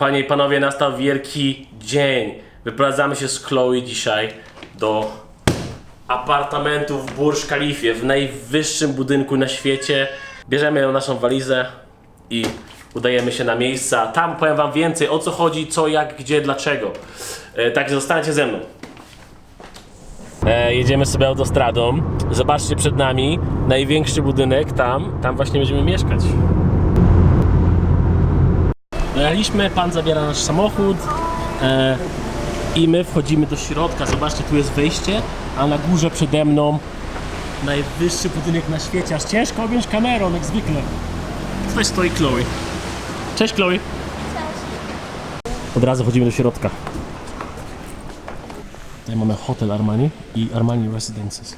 Panie i panowie, nastał wielki dzień. Wyprowadzamy się z Chloe dzisiaj do apartamentu w Burj Khalifie, w najwyższym budynku na świecie. Bierzemy naszą walizę i udajemy się na miejsca. Tam powiem wam więcej o co chodzi, co, jak, gdzie, dlaczego. E, także zostańcie ze mną. E, jedziemy sobie autostradą. Zobaczcie przed nami największy budynek tam. Tam właśnie będziemy mieszkać. Dojechaliśmy, pan zabiera nasz samochód e, i my wchodzimy do środka. Zobaczcie, tu jest wejście, a na górze przede mną najwyższy budynek na świecie. Aż ciężko objąć kamerą, jak zwykle. Tutaj stoi Chloe. Cześć Chloe. Od razu chodzimy do środka. Tutaj mamy hotel Armani i Armani Residences.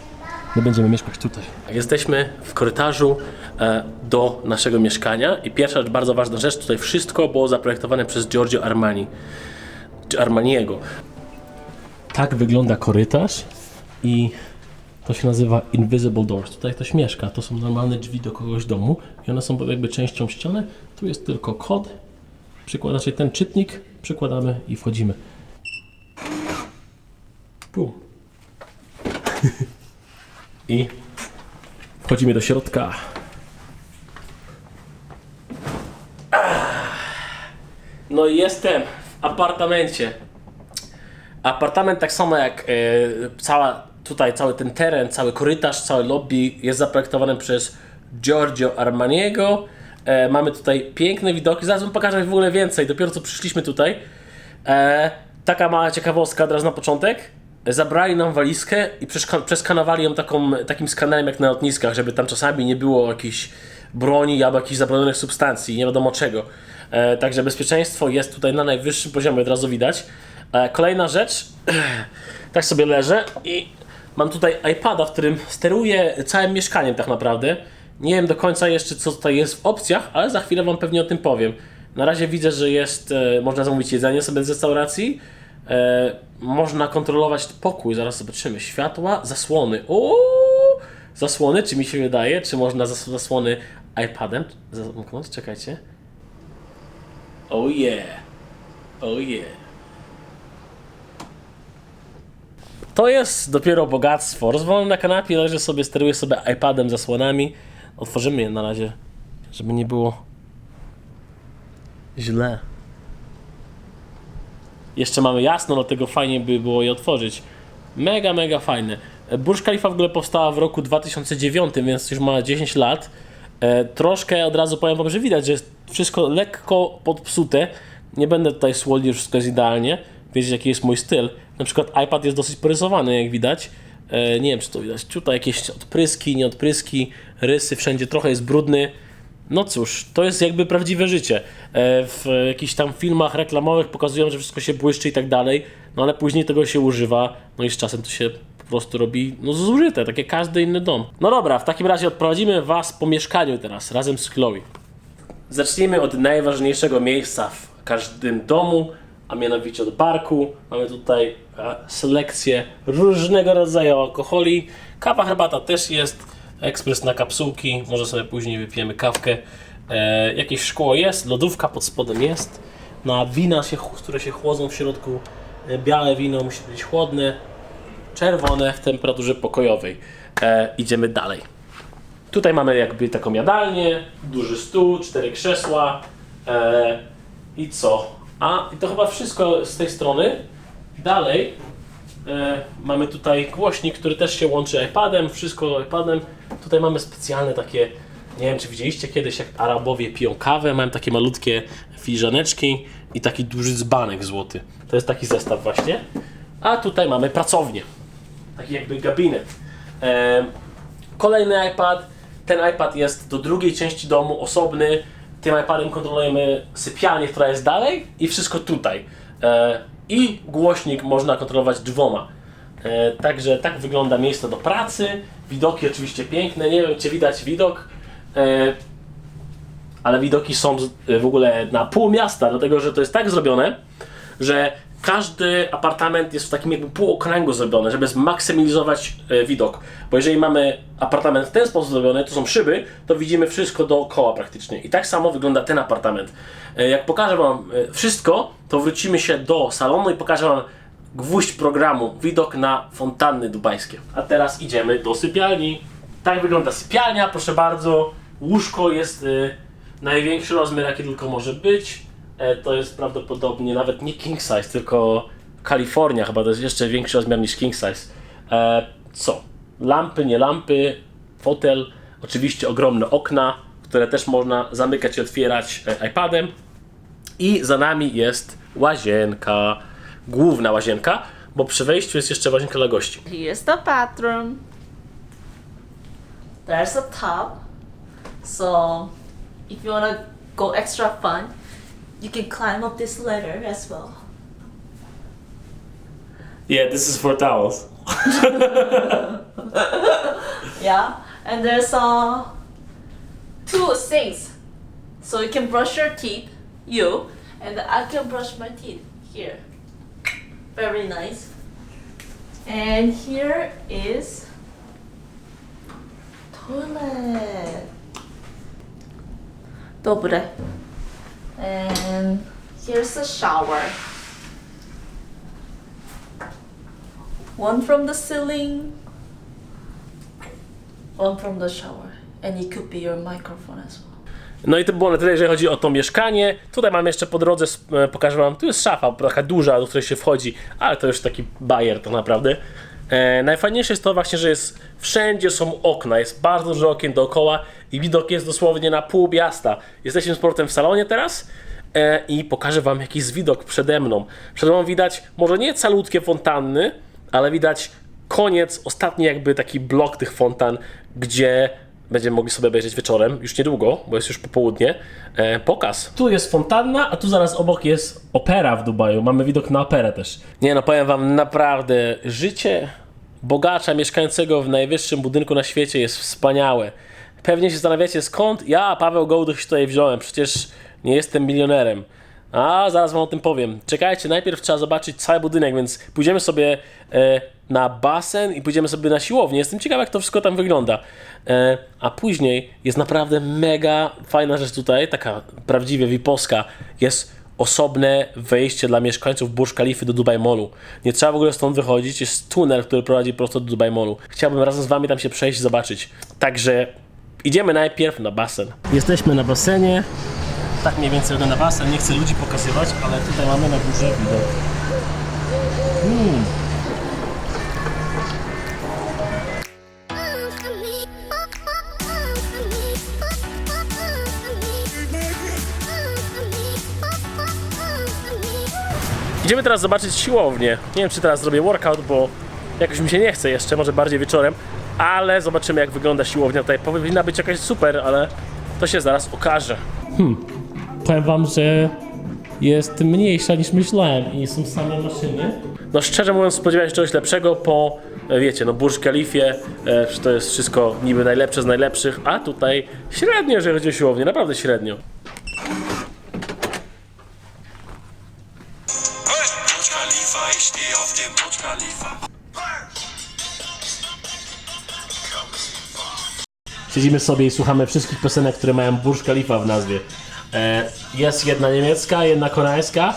My będziemy mieszkać tutaj. Jesteśmy w korytarzu e, do naszego mieszkania i pierwsza bardzo ważna rzecz, tutaj wszystko było zaprojektowane przez Giorgio Armani, czy Armaniego. Tak wygląda korytarz i to się nazywa Invisible Doors. Tutaj ktoś mieszka, to są normalne drzwi do kogoś domu i one są jakby częścią ściany. Tu jest tylko kod, przykłada się ten czytnik, przykładamy i wchodzimy. Pum. I wchodzimy do środka. No i jestem w apartamencie. Apartament tak samo jak e, cała, tutaj cały ten teren, cały korytarz, cały lobby jest zaprojektowany przez Giorgio Armaniego. E, mamy tutaj piękne widoki, zaraz wam pokażę w ogóle więcej, dopiero co przyszliśmy tutaj. E, taka mała ciekawostka teraz na początek. Zabrali nam walizkę i przeskanowali ją taką, takim skanerem jak na lotniskach, żeby tam czasami nie było jakiejś broni albo jakichś zabronionych substancji, nie wiadomo czego. E, także bezpieczeństwo jest tutaj na najwyższym poziomie, od razu widać. E, kolejna rzecz, tak sobie leżę i mam tutaj iPada, w którym steruję całym mieszkaniem tak naprawdę. Nie wiem do końca jeszcze co tutaj jest w opcjach, ale za chwilę wam pewnie o tym powiem. Na razie widzę, że jest, e, można zamówić jedzenie sobie z restauracji. E, można kontrolować pokój, zaraz zobaczymy. Światła, zasłony. O, zasłony, czy mi się wydaje, czy można zas zasłony iPadem zamknąć? Czekajcie. Oh yeah. Oh yeah. To jest dopiero bogactwo. Rozwalony na kanapie, leży sobie, steruję sobie iPadem, zasłonami. Otworzymy je na razie, żeby nie było źle. Jeszcze mamy jasno, dlatego fajnie by było je otworzyć. Mega, mega fajne. Burj Khalifa w ogóle powstała w roku 2009, więc już ma 10 lat. E, troszkę od razu powiem wam, że widać, że jest wszystko lekko podpsute. Nie będę tutaj słodził, wszystko jest idealnie. Wiecie jaki jest mój styl. Na przykład iPad jest dosyć porysowany, jak widać. E, nie wiem czy to widać. Tutaj jakieś odpryski, nieodpryski, rysy, wszędzie trochę jest brudny. No cóż, to jest jakby prawdziwe życie. E, W jakichś tam filmach reklamowych pokazują, że wszystko się błyszczy i tak dalej, no ale później tego się używa, no i z czasem to się po prostu robi no zużyte, tak jak każdy inny dom. No dobra, w takim razie odprowadzimy Was po mieszkaniu teraz, razem z Chloe. Zacznijmy od najważniejszego miejsca w każdym domu, a mianowicie od barku. Mamy tutaj e, selekcję różnego rodzaju alkoholi. Kawa, herbata też jest. Ekspres na kapsułki. Może sobie później wypijemy kawkę. E, jakieś szkło jest, lodówka pod spodem jest. Na wina, się, które się chłodzą w środku. E, białe wino musi być chłodne. Czerwone w temperaturze pokojowej. E, idziemy dalej. Tutaj mamy jakby taką jadalnię, duży stół, cztery krzesła e, i co? A i to chyba wszystko z tej strony. Dalej mamy tutaj głośnik, który też się łączy iPadem, wszystko iPadem. Tutaj mamy specjalne takie, nie wiem czy widzieliście kiedyś jak Arabowie piją kawę, mają takie malutkie filiżaneczki i taki duży dzbanek złoty. To jest taki zestaw właśnie. A tutaj mamy pracownię, taki jakby gabinet. E, Kolejny iPad. Ten iPad jest do drugiej części domu, osobny. Tym iPadem kontrolujemy sypialnię, która jest dalej i wszystko tutaj. I głośnik można kontrolować dwoma. E, także tak wygląda miejsce do pracy. Widoki oczywiście piękne. Nie wiem, czy widać widok, e, ale widoki są w ogóle na pół miasta, dlatego że to jest tak zrobione, że każdy apartament jest w takim jakby półokręgu zrobiony, żeby zmaksymalizować e, widok. Bo jeżeli mamy apartament w ten sposób zrobiony, to są szyby, to widzimy wszystko dookoła praktycznie. I tak samo wygląda ten apartament. E, jak pokażę Wam e, wszystko, to wrócimy się do salonu i pokażę Wam gwóźdź programu, widok na fontanny dubajskie. A teraz idziemy do sypialni. Tak wygląda sypialnia, proszę bardzo. Łóżko jest największy rozmiar, jaki tylko może być. E, to jest prawdopodobnie nawet nie king size, tylko Kalifornia chyba to jest jeszcze większy rozmiar niż king size. E, co? Lampy, nie lampy, fotel, oczywiście ogromne okna, które też można zamykać i otwierać e, iPadem. I za nami jest łazienka, główna łazienka, bo przy wejściu jest jeszcze łazienka dla gości. Here's the bathroom. There's a tub. So, if you wanna go extra fun, you can climb up this ladder as well. Yeah, this is for towels. Yeah, and there's uh two sinks, so you can brush your teeth, you, and I can brush my teeth here. Very nice. And here is toilet. Dobre. And here's shower. One from the ceiling, one from the shower, and it could be your microphone as well. No i to było na tyle, jeżeli chodzi o to mieszkanie. Tutaj mam jeszcze po drodze, e, pokażę wam, tu jest szafa, taka duża, do której się wchodzi, ale to już taki bajer tak naprawdę. E, najfajniejsze jest to właśnie, że jest wszędzie są okna, jest bardzo dużo okien dookoła i widok jest dosłownie na pół miasta. Jesteśmy z portem w salonie teraz e, i pokażę wam jaki jest widok przede mną. Przede mną widać może nie calutkie fontanny, ale widać koniec, ostatni jakby taki blok tych fontan, gdzie będziemy mogli sobie obejrzeć wieczorem, już niedługo, bo jest już popołudnie, e, pokaz. Tu jest fontanna, a tu zaraz obok jest opera w Dubaju. Mamy widok na operę też. Nie no, powiem wam naprawdę, życie bogacza mieszkającego w najwyższym budynku na świecie jest wspaniałe. Pewnie się zastanawiacie skąd ja, Paweł Gołdych, się tutaj wziąłem, przecież nie jestem milionerem. A, zaraz wam o tym powiem. Czekajcie, najpierw trzeba zobaczyć cały budynek, więc pójdziemy sobie e, na basen i pójdziemy sobie na siłownię. Jestem ciekaw, jak to wszystko tam wygląda. E, a później jest naprawdę mega fajna rzecz tutaj, taka prawdziwie wiposka. Jest osobne wejście dla mieszkańców Burj Khalify do Dubai Mallu. Nie trzeba w ogóle stąd wychodzić, jest tunel, który prowadzi prosto do Dubai Mallu. Chciałbym razem z wami tam się przejść i zobaczyć. Także idziemy najpierw na basen. Jesteśmy na basenie. Tak mniej więcej wygląda basen. Nie chcę ludzi pokazywać, ale tutaj mamy na górze widok. Mm. Idziemy teraz zobaczyć siłownię. Nie wiem, czy teraz zrobię workout, bo jakoś mi się nie chce jeszcze, może bardziej wieczorem, ale zobaczymy, jak wygląda siłownia. Tutaj powinna być jakaś super, ale to się zaraz okaże. Hmm. Powiem wam, że jest mniejsza niż myślałem i są same maszyny. No szczerze mówiąc spodziewałem się czegoś lepszego po, e, wiecie, no Burj Khalifie, e, to jest wszystko niby najlepsze z najlepszych, a tutaj średnio, jeżeli chodzi o siłownię, naprawdę średnio. Dem Burj Khalifa. Siedzimy sobie i słuchamy wszystkich piosenek, które mają Burj Khalifa w nazwie. E, jest jedna niemiecka, jedna koreańska.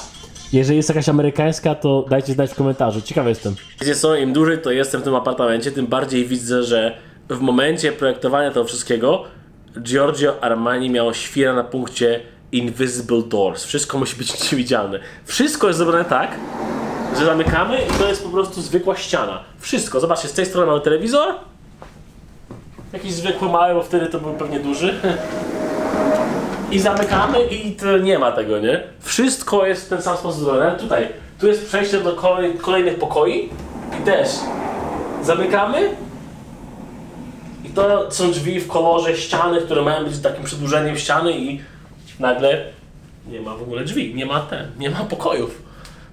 Jeżeli jest jakaś amerykańska, to dajcie znać w komentarzu. Ciekawy jestem. Wiecie co, im dłużej to jestem w tym apartamencie, tym bardziej widzę, że w momencie projektowania tego wszystkiego Giorgio Armani miało świra na punkcie Invisible Doors. Wszystko musi być niewidzialne. Wszystko jest zrobione tak, że zamykamy i to jest po prostu zwykła ściana. Wszystko. Zobaczcie, z tej strony mamy telewizor, Jakiś zwykły mały, bo wtedy to był pewnie duży. I zamykamy i nie ma tego, nie? Wszystko jest w ten sam sposób zrobione. Tutaj, tu jest przejście do kolej, kolejnych pokoi i też zamykamy i to są drzwi w kolorze ściany, które mają być takim przedłużeniem ściany i nagle nie ma w ogóle drzwi, nie ma ten, nie ma pokojów.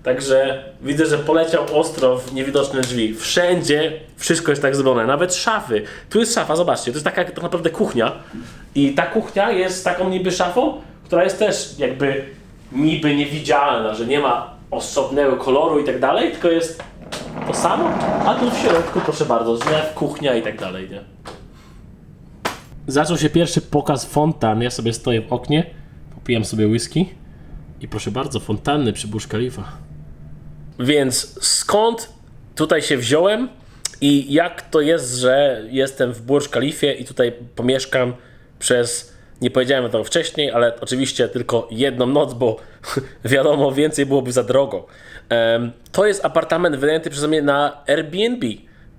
Także widzę, że poleciał ostro w niewidoczne drzwi. Wszędzie wszystko jest tak zrobione, nawet szafy. Tu jest szafa, zobaczcie, to jest taka tak naprawdę kuchnia. I ta kuchnia jest taką niby szafą, która jest też jakby niby niewidzialna, że nie ma osobnego koloru i tak dalej, tylko jest to samo, a tu w środku, proszę bardzo, zlew, kuchnia i tak dalej, nie? Zaczął się pierwszy pokaz fontan. Ja sobie stoję w oknie, popijam sobie whisky i proszę bardzo, fontanny przy Burj Khalifa. Więc skąd tutaj się wziąłem i jak to jest, że jestem w Burj Khalifie i tutaj pomieszkam przez, nie powiedziałem tego wcześniej, ale oczywiście tylko jedną noc, bo wiadomo, więcej byłoby za drogo. To jest apartament wynajęty przeze mnie na Airbnb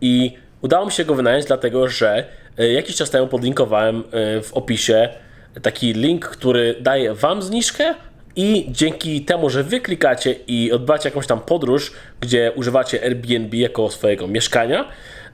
i udało mi się go wynająć dlatego, że e, jakiś czas temu podlinkowałem e, w opisie taki link, który daje Wam zniżkę i dzięki temu, że wy klikacie i odbywacie jakąś tam podróż, gdzie używacie Airbnb jako swojego mieszkania,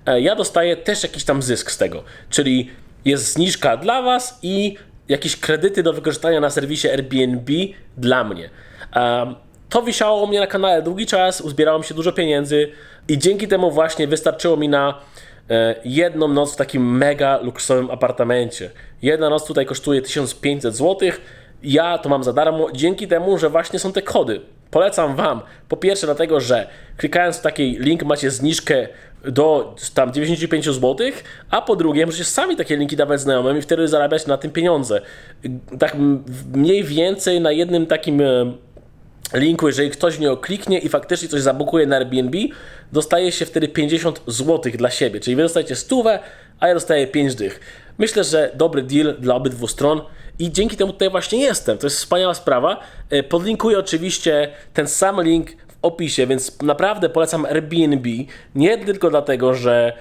e, ja dostaję też jakiś tam zysk z tego. Czyli jest zniżka dla was i jakieś kredyty do wykorzystania na serwisie Airbnb dla mnie. Em, To wisiało u mnie na kanale długi czas, uzbierało mi się dużo pieniędzy i dzięki temu właśnie wystarczyło mi na e, jedną noc w takim mega luksusowym apartamencie. Jedna noc tutaj kosztuje 1500 zł. Ja to mam za darmo dzięki temu, że właśnie są te kody. Polecam Wam. Po pierwsze, dlatego, że klikając w taki link macie zniżkę do tam 95 zł, a po drugie, możecie sami takie linki dawać znajomym i wtedy zarabiać na tym pieniądze. Tak mniej więcej na jednym takim e, linku, jeżeli ktoś w niego kliknie i faktycznie coś zabukuje na Airbnb, dostaje się wtedy 50 zł dla siebie. Czyli wy dostajecie stówę, a ja dostaję 5 dych. Myślę, że dobry deal dla obydwu stron i dzięki temu tutaj właśnie jestem. To jest wspaniała sprawa. E, Podlinkuję oczywiście ten sam link w opisie, więc naprawdę polecam Airbnb. Nie tylko dlatego, że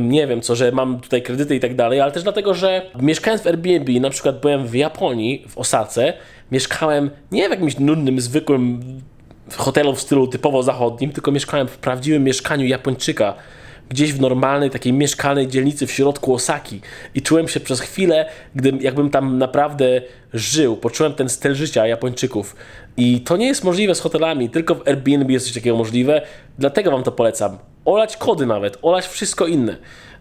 nie wiem co, że mam tutaj kredyty i tak dalej, ale też dlatego, że mieszkając w Airbnb, na przykład byłem w Japonii, w Osace, mieszkałem nie w jakimś nudnym, zwykłym hotelu w stylu typowo zachodnim, tylko mieszkałem w prawdziwym mieszkaniu Japończyka, gdzieś w normalnej takiej mieszkalnej dzielnicy w środku Osaki. I czułem się przez chwilę, gdy, jakbym tam naprawdę żył, poczułem ten styl życia Japończyków. I to nie jest możliwe z hotelami, tylko w Airbnb jest coś takiego możliwe, dlatego wam to polecam. Olać kody nawet, olać wszystko inne.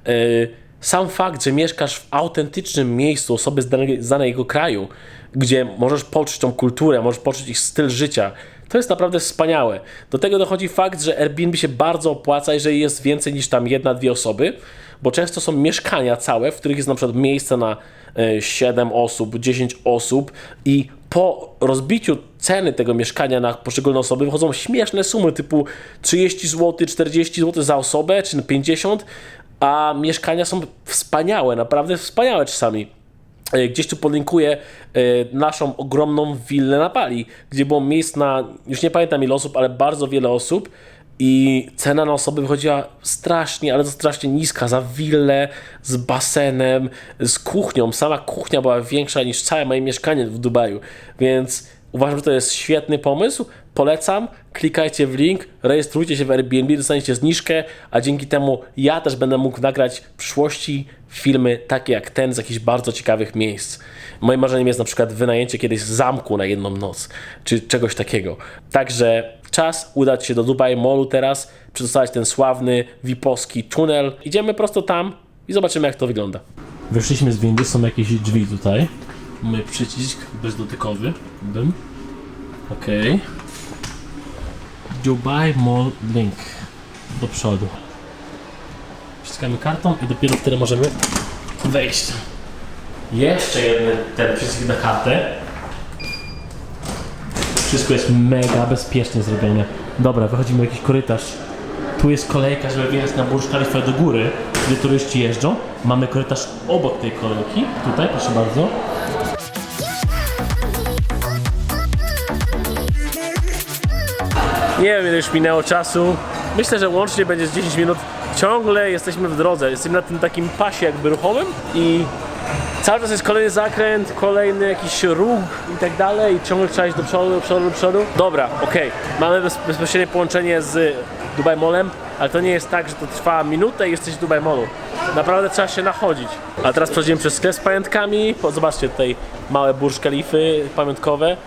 Yy, sam fakt, że mieszkasz w autentycznym miejscu osoby z danego, kraju, gdzie możesz poczuć tą kulturę, możesz poczuć ich styl życia, to jest naprawdę wspaniałe. Do tego dochodzi fakt, że Airbnb się bardzo opłaca, jeżeli jest więcej niż tam jedna, dwie osoby, bo często są mieszkania całe, w których jest na przykład miejsce na e, 7 osób, 10 osób i po rozbiciu ceny tego mieszkania na poszczególne osoby wychodzą śmieszne sumy typu 30 zł, 40 zł za osobę, czy 50, a mieszkania są wspaniałe, naprawdę wspaniałe czasami. E, Gdzieś tu podlinkuję e, naszą ogromną willę na Bali, gdzie było miejsc na, już nie pamiętam ile osób, ale bardzo wiele osób i cena na osobę wychodziła strasznie, ale to strasznie niska za willę z basenem, z kuchnią. Sama kuchnia była większa niż całe moje mieszkanie w Dubaju, więc uważam, że to jest świetny pomysł. Polecam, klikajcie w link, rejestrujcie się w Airbnb, dostaniecie zniżkę, a dzięki temu ja też będę mógł nagrać w przyszłości filmy takie jak ten z jakichś bardzo ciekawych miejsc. Moim marzeniem jest na przykład wynajęcie kiedyś zamku na jedną noc, czy czegoś takiego. Także czas udać się do Dubai Mallu teraz, przedostać ten sławny Wiposki tunel. Idziemy prosto tam i zobaczymy jak to wygląda. Wyszliśmy z windy, są jakieś drzwi tutaj. Mamy przycisk bezdotykowy. Okej. Dubai Mall Link. Do przodu. Wciskamy kartą i dopiero wtedy możemy wejść. Jeszcze jeden ten przycisk na kartę. Wszystko jest mega bezpiecznie zrobione. Dobra, wychodzimy jakiś korytarz. Tu jest kolejka, żeby wjechać na Burj Khalifa do góry, gdzie turyści jeżdżą. Mamy korytarz obok tej kolejki. Tutaj, proszę bardzo. Nie wiem ile już minęło czasu. Myślę, że łącznie będzie z 10 minut. Ciągle jesteśmy w drodze. Jesteśmy na tym takim pasie jakby ruchowym i cały czas jest kolejny zakręt, kolejny jakiś róg i tak dalej. I ciągle trzeba iść do przodu, do przodu, do przodu. Dobra, okej. Mamy bez, bezpośrednie połączenie z Dubai Mallem, ale to nie jest tak, że to trwa minutę i jesteś w Dubai Mallu. Naprawdę trzeba się nachodzić. A teraz przechodzimy przez sklep z pamiątkami. Zobaczcie tutaj małe Burj Khalify pamiątkowe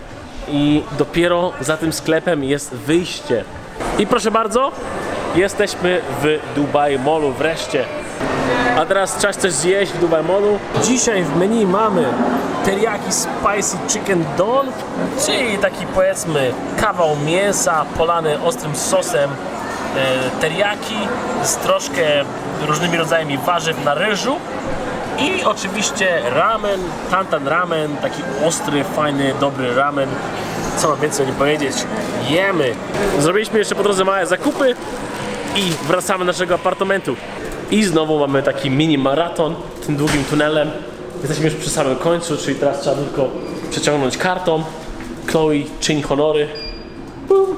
i dopiero za tym sklepem jest wyjście. I proszę bardzo, jesteśmy w Dubai Mallu wreszcie. A teraz czas coś zjeść w Dubai Mallu. Dzisiaj w menu mamy teriyaki spicy chicken don, czyli taki powiedzmy kawał mięsa polany ostrym sosem e, teriyaki z troszkę różnymi rodzajami warzyw na ryżu. I oczywiście ramen, tantan ramen, taki ostry, fajny, dobry ramen. Co mam więcej o nim powiedzieć? Jemy! Zrobiliśmy jeszcze po drodze małe zakupy i wracamy do naszego apartamentu. I znowu mamy taki mini maraton tym długim tunelem. Jesteśmy już przy samym końcu, czyli teraz trzeba tylko przeciągnąć kartą. Chloe czyni honory. Bum.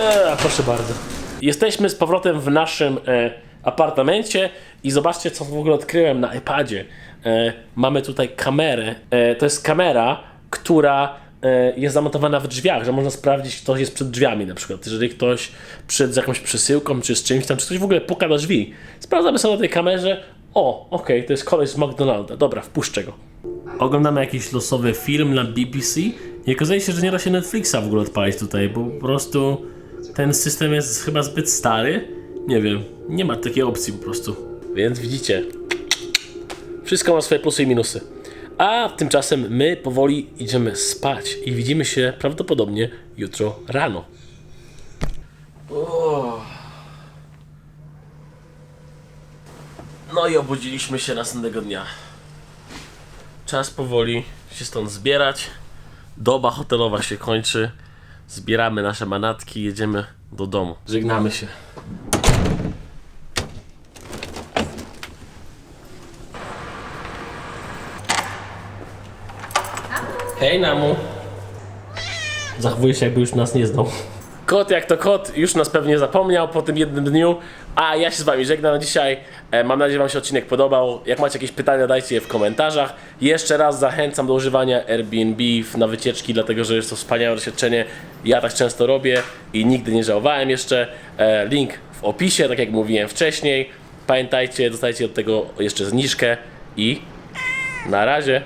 Eee, proszę bardzo. Jesteśmy z powrotem w naszym e, apartamencie i zobaczcie, co w ogóle odkryłem na iPadzie. E, mamy tutaj kamerę. E, to jest kamera, która e, jest zamontowana w drzwiach, że można sprawdzić, kto jest przed drzwiami na przykład. Jeżeli ktoś przed z jakąś przesyłką, czy z czymś tam, czy ktoś w ogóle puka do drzwi. Sprawdzamy sobie na tej kamerze. O, okej, to jest koleś z McDonalda. Dobra, wpuszczę go. Oglądamy jakiś losowy film na BBC i okazuje się, że nie da się Netflixa w ogóle odpalić tutaj, bo po prostu ten system jest chyba zbyt stary. Nie wiem, nie ma takiej opcji po prostu. Więc widzicie, wszystko ma swoje plusy i minusy. A tymczasem my powoli idziemy spać i widzimy się prawdopodobnie jutro rano. No i obudziliśmy się następnego dnia. Czas powoli się stąd zbierać. Doba hotelowa się kończy. Zbieramy nasze manatki, jedziemy do domu. Żegnamy się. Hej, Namu. Zachowuje się, jakby już nas nie znał. Kot jak to kot, już nas pewnie zapomniał po tym jednym dniu, a ja się z wami żegnam na dzisiaj. E, Mam nadzieję, że wam się odcinek podobał. Jak macie jakieś pytania, dajcie je w komentarzach. Jeszcze raz zachęcam do używania Airbnb na wycieczki, dlatego że jest to wspaniałe doświadczenie. Ja tak często robię i nigdy nie żałowałem jeszcze. E, Link w opisie, tak jak mówiłem wcześniej. Pamiętajcie, dostajcie od tego jeszcze zniżkę i na razie.